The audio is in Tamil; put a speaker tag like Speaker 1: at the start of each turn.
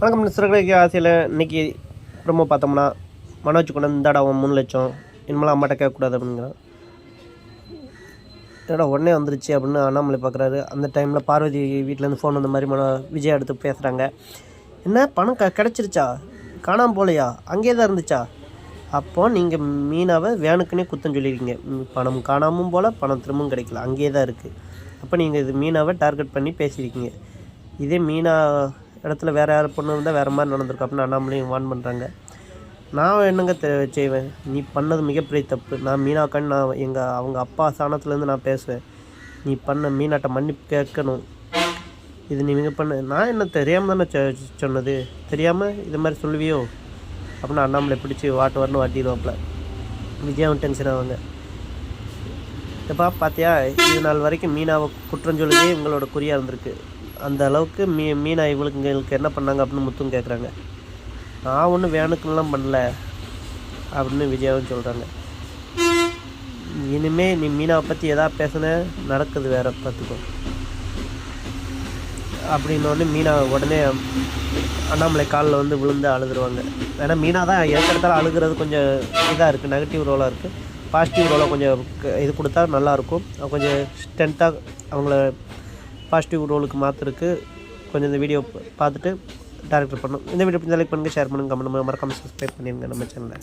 Speaker 1: வணக்கம் சிறுகடைக்கு ஆசையில் இன்னைக்கு ரொம்ப பார்த்தோம்னா மனோஜ் கொண்டு இந்தாடா அவன் மூணு லட்சம் இனிமேல் அம்மாட்ட கேட்கக்கூடாது அப்படிங்கிறான். என்னடா உடனே வந்துருச்சு அப்படின்னு அண்ணாமலை பார்க்குறாரு. அந்த டைமில் பார்வதி வீட்டிலேருந்து ஃபோன் வந்த மாதிரி மனோ விஜய் எடுத்து பேசுகிறாங்க என்ன பணம் க கிடச்சிருச்சா? காணாமல் போகலையா அங்கேயே தான் இருந்துச்சா? அப்போது நீங்கள் மீனாவை வேனுக்குன்னே குத்தம் சொல்லியிருக்கீங்க பணம் காணாமல் போல் பணம் திரும்பவும் கிடைக்கல. அங்கேயே தான் இருக்குது அப்போ நீங்கள் இது மீனாவை டார்கெட் பண்ணி பேசியிருக்கீங்க. இதே மீனா இடத்துல வேறு யார் பொண்ணு இருந்தால் வேறு மாதிரி நடந்திருக்கும் அப்படின்னு அண்ணாமலையும் வான் பண்ணுறாங்க நான் என்னங்க தெ செய்வேன்? நீ பண்ணது மிகப்பெரிய தப்பு. நான் மீனாக்கான்னு நான் எங்கள் அவங்க அப்பா சாணத்துலேருந்து நான் பேசுவேன். நீ பண்ண மீனாட்ட மன்னிப்பு கேட்கணும். இது நீ மிக பண்ண நான் என்ன தெரியாமல் தானே சொன்னது? தெரியாமல் இது மாதிரி சொல்லுவியோ? அப்படின்னு அண்ணாமலை பிடிச்சி வாட்டு வரணும் வாட்டிடுவாப்புல. விஜயாவும் டென்ஷன் ஆவாங்க. இப்போ பார்த்தியா இது நாள் வரைக்கும் மீனாவை குற்றம் சொல்லுதே உங்களோட குறியாக இருந்திருக்கு. அந்த அளவுக்கு மீ மீனா இவங்களுக்கு எங்களுக்கு என்ன பண்ணாங்க அப்படின்னு முத்தும் கேட்குறாங்க நான் ஒன்றும் வேணுக்குலாம் பண்ணல அப்படின்னு விஜயாவும் சொல்கிறாங்க இனிமே நீ மீனாவை பற்றி எதாவது பேசுன நடக்குது வேற பார்த்துக்கோ அப்படின்னோடனே மீனா உடனே அண்ணாமலை காலில் வந்து விழுந்து அழுதுருவாங்க. ஏன்னா மீனா தான் எதுக்கெடுத்தாலும் அழுகிறது கொஞ்சம் இதாக இருக்குது நெகட்டிவ் ரோலாக இருக்குது பாசிட்டிவ் ரோலாக கொஞ்சம் இது கொடுத்தா நல்லாயிருக்கும் கொஞ்சம் ஸ்ட்ரென்த்தாக அவங்கள பாசிட்டிவ் ரோலுக்கு மாற்றுறதுக்கு கொஞ்சம் இந்த வீடியோ பார்த்துட்டு டேரக்டர் பண்ணணும். இந்த வீடியோ லைக் பண்ணுங்கள் ஷேர் பண்ணுங்கள் கமெண்ட் மறக்காமல் சப்ஸ்கிரைப் பண்ணிடுங்க நம்ம சேனலை